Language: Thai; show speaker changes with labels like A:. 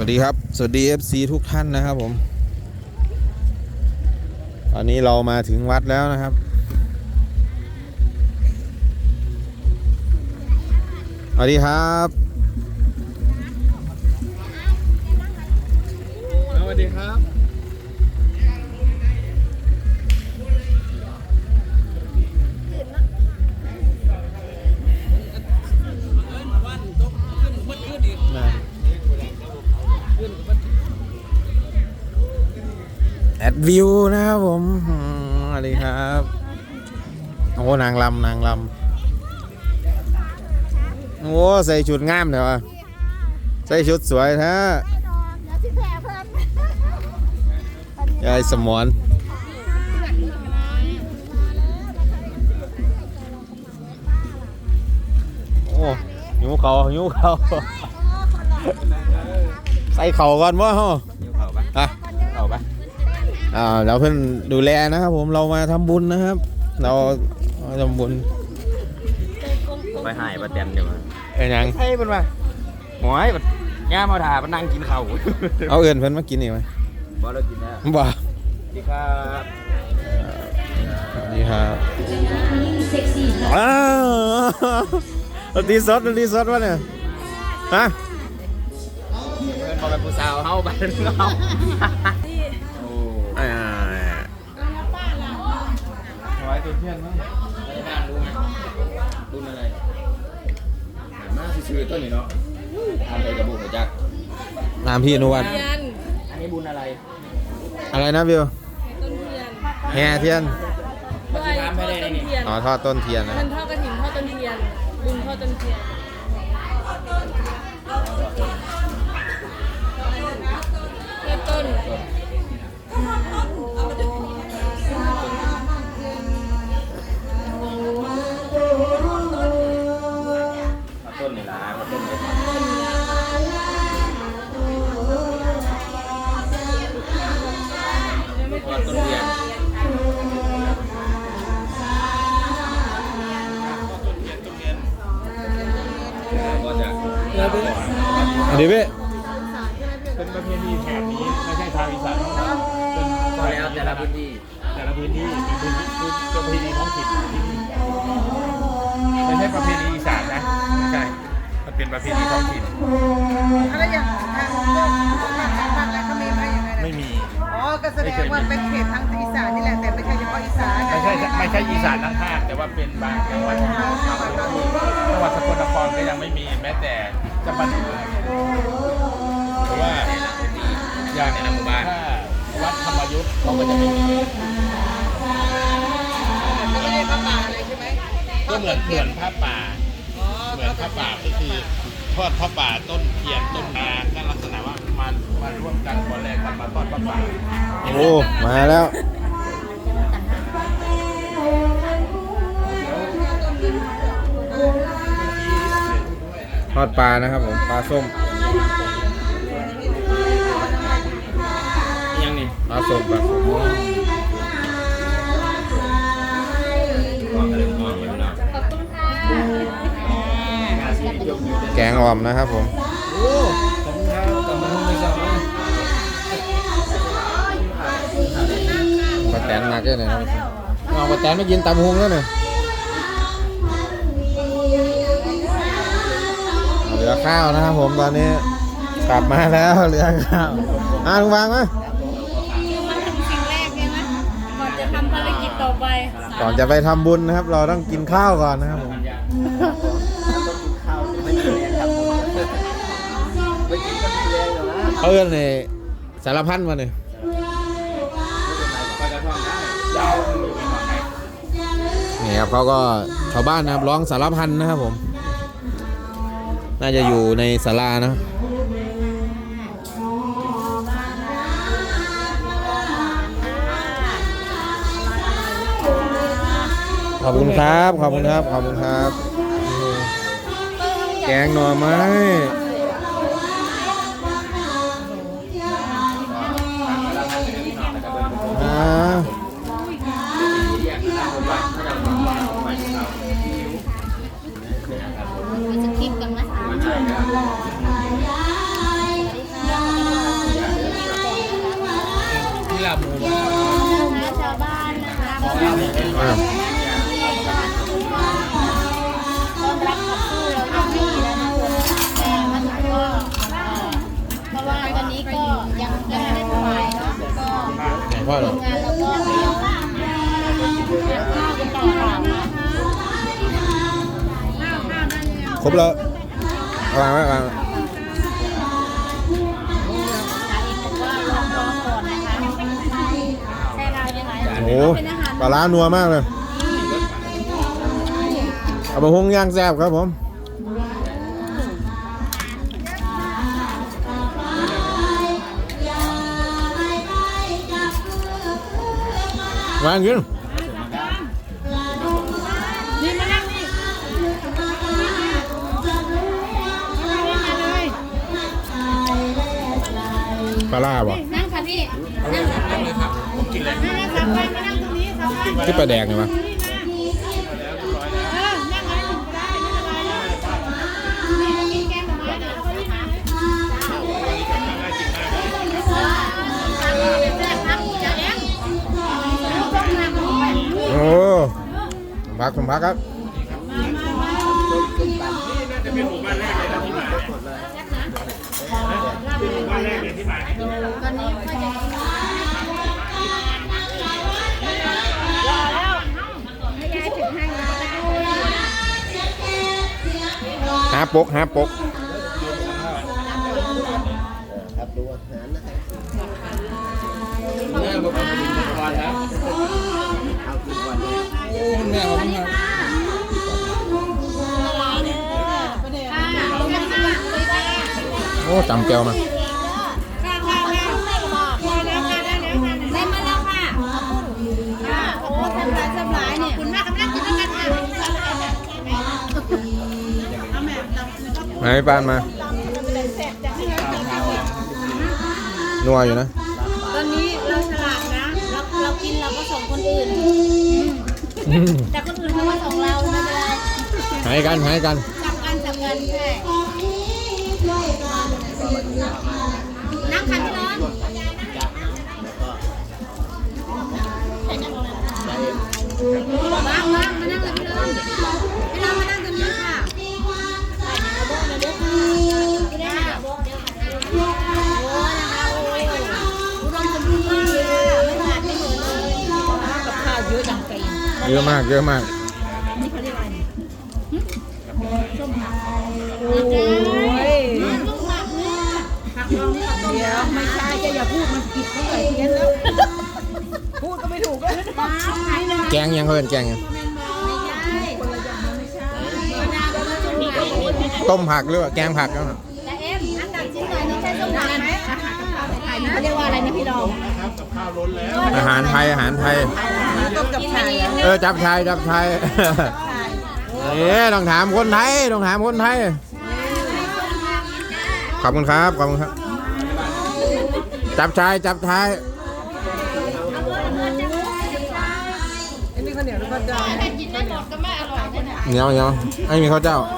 A: วัสดีครับ สวัสดี FC ทุกท่านนะครับผม ตอนนี้เรามาถึงวัดแล้วนะครับ สวัสดีครับ
B: สวัสดีครับ
A: ดวิวนะครับผมอืมสวัสดีครับ โอ้นางลำนางลำโอ้ใส่ชุดงามเดี๋ยวะใส่ชุดสวยแท้
C: ไม่ดอกเดี๋ยวสิแผลเพิ่ม
A: ยายสมอนโอ้หิวเขาหิวเขาใส่เข่าก่อนวะฮะ
B: ยิ้วเข่าปะ
A: อะ
B: เข่าปะ
A: อ่าเราเพิ่นดูแลนะครับผมเรามาทำบุญนะครับ เรามาทำบุญ
B: ไปหายปะเต็มเดี๋ยว
A: เอ้ยยัง
B: ใช่เป็นปะหอยมันย่ามาถ่ามันนั่งกินข้าว
A: เอาเอื่นเพิ่นมากินอีกไหม
B: บอลเรากินแล้ว
A: บ่
B: สวัสดีครับ
A: นี่ครับอ้าวดนตรีสดดนตรีสดวะเนี่ยฮะ
B: เพื่อนบอกเป็นผู้สาวเฮาบ้านเฮา ถวายตัวเพื่อนมั้งในบ้านรู้ไหมบุญอะไรหามากชื่อต้นนี่เนาะทำไปกับบุญจัก
A: ตามพี่อนุวัฒน์
B: อันนี้บุญอะไร
A: อะไรนะวิว
D: ต้นเทียน
A: แห่เทียน
B: มันจะทำให้ได้
D: ต้น
B: นี่
D: เทียน
A: อ๋อทอดต้นเทียนนะ
D: มันทอดกระถิ่นทอดต้นเทียน บุญทอดต้นเทียนเริ่มต้น
B: ต้ อันนี้
A: เว้
E: เป็นประเพณีแถบนี้ไม่ใช่ชาวอีสานเท่านั้นเป็น
B: ก็แล้วแต่ละพื้นที่
E: แต่ละพื้นที่เป็นพื้นที่เป็นประเพณีท้องถิ่นที่นี่ไม่ใช่ประเพณีอีสานนะไม่ใช่มันเป็นประเพณีท้องถิ่น
F: อะไรอย่างทางพวกภาคกลางภาคอะไรเขามีไหมอย่างไร
E: ไม่มี
F: อ๋อก็แสดงว่าเป็นเขตทางอีสานนี่แหละแต่ไม่ใช่เฉพาะอีสาน
E: ไม่ใช่ไม่ใช่อีสานทั้งภาคแต่ว่าเป็นบางจังหวัดบางพื้นที่จังหวัดสกลนครก็ยังไม่มีแม้แต่ จังหวัดอื่นเพราะว่าอย่าง
B: ในหมู่บ้าน
E: ถ้าวัดธรรมยุทธ์เขาก็จะไม่มี
F: เขาไม่ได้พระป่าเลยใช่ไหม
E: ก็เหมือนเหมือนผ้าป่า
F: อ๋อ
E: เหมือนผ้าป่าก็คือทอดผ้าป่าต้นเทียนต้นนาก็ลักษณะว่ามามาร่วมกันขอแรงกันมาทอดผ้าป่า
A: โอ้มาแล้ว อดปลานะครับผมปลาส้ม
B: ยังนี่
A: ปลาส้มปลาส้ม
B: มองกันเลยมองกันเนาะ
D: ขอบคุณค่ะ
A: แกงอ่อมนะครับผม
B: โอ้ขอบคุณครับกลับมาทุ่งไปสองนะ
A: ปลาแตนมาแค่ไหนครับเอาปลาแตนไม่กินตำฮุงแล้วเนี่ย ลือข้าวนะครับผมตอนนี้กลับมาแล้วเหลือข้าวอ่าลุงวางมา
D: คือมันถึงสิ่งแรกใช่ไหมก่อนจะทำภารกิจต่อไป
A: ก่อนจะไปทำบุญนะครับ เราต้องกินข้าวก่อนนะครับผม
B: ไม่กินแรงครับไม่กินก็มีแรงอยู่นะ
A: เขาเอื้อนในสารพันมาเนี่ย
B: ไปกระท่อมได้ยาวอยู่ในหม้อไก่
A: นี่ครับเขาก็ชาวบ้านนะครับร้องสารพันนะครับผม น่าจะอยู่ในศาลานะขอบคุณครับ ขอบคุณครับ ขอบคุณครับ แกงหน่อไม้อ่า
C: ที่ลา
E: บู
D: ชาวบ้านนะคะพ่อ
A: หรอ
D: ค
A: รบแล้ว วางไว้วางไว้
D: เองบอกว่าลองรอก่อนะคะใช่เรายังไง
A: โอ้โหปลาร้านัวมากเลย เอามาหุงย่างแซ่บครับผมวางกิน ปลาร้าบ่
D: นั่งค่ะพี่นั่งค่ะพี่
E: ผมกินเลย
F: มานั่งสับไปมานั่งตรงนี้สับไป
A: ที่ปลาแดกเนี่ยวะ
F: เออนั่งไงหนึ่งก็ได้ไม่เป็นไรนี่กินแกงหน่อไม้เดี๋ยวเอาไปที่ไหน
A: โอ้พักผมพักครับ
E: จะเป็นหมู่บ้านแรกเลยนะที่มาเนี่ยเป็นหมู่บ้านแรก เลยที่มาเนี่ย
D: ตอนนี้ก็จะ
A: หาปกหาปก
B: แม่บอกว่าเป็นวันนะ
E: โอ้คุณแม่ขอบคุณครับ
A: โอ้จำแก้วมา
D: มา
A: ให้ป้านมานัวอยู่นะ
D: ตอนนี้เราฉลาดนะ เราเรากินเราก็ส่งคนอื่น แต่คนอื่นเขามาส่งเราไม่เป็นไร
A: หายกันหายกัน
D: จับกันจับกันใช่นั่งค่ะพี่น้องว่างว่างมานั่งเลยพี่น้องพี่น้ เยอะมา
F: กเยอะ
A: มาก
F: โอ้ย
D: ลูกหมากเลย
F: ผักลองนี่กับต้มเดี๋ยวไม่ใช่จะอย่าพูดมันผิดเขาเลยเพี้ยนแล้ว พูดก็ไม่ถูกเลย
A: แกงยังเพิ่นแกงยังต้มผักหรือว่าแกงผักก็
D: แต่เอ็มอันดับชิ้นหน่อยนี่ใช่ต้มหมากไหมอาหารกับข้าวไทยๆเขาเรียกว่าอะไรนะพี่รอง
A: อาหารไทยอาหารไทย
F: ต้มกับไข่
A: เออจับชายจับชายเอ๊ะต้องถามคนไทยต้องถามคนไทย ขอบคุณครับขอบคุณครับ จับชายจับชาย
F: อันนี้ข้าวเหนียวหรือข้าวเจ้า
D: ถ้ากินได้หมดก็ไม่อร่อยเลยนะ
A: เหนียวเหนียวไอ้มีข้าวเจ้า
D: โอ้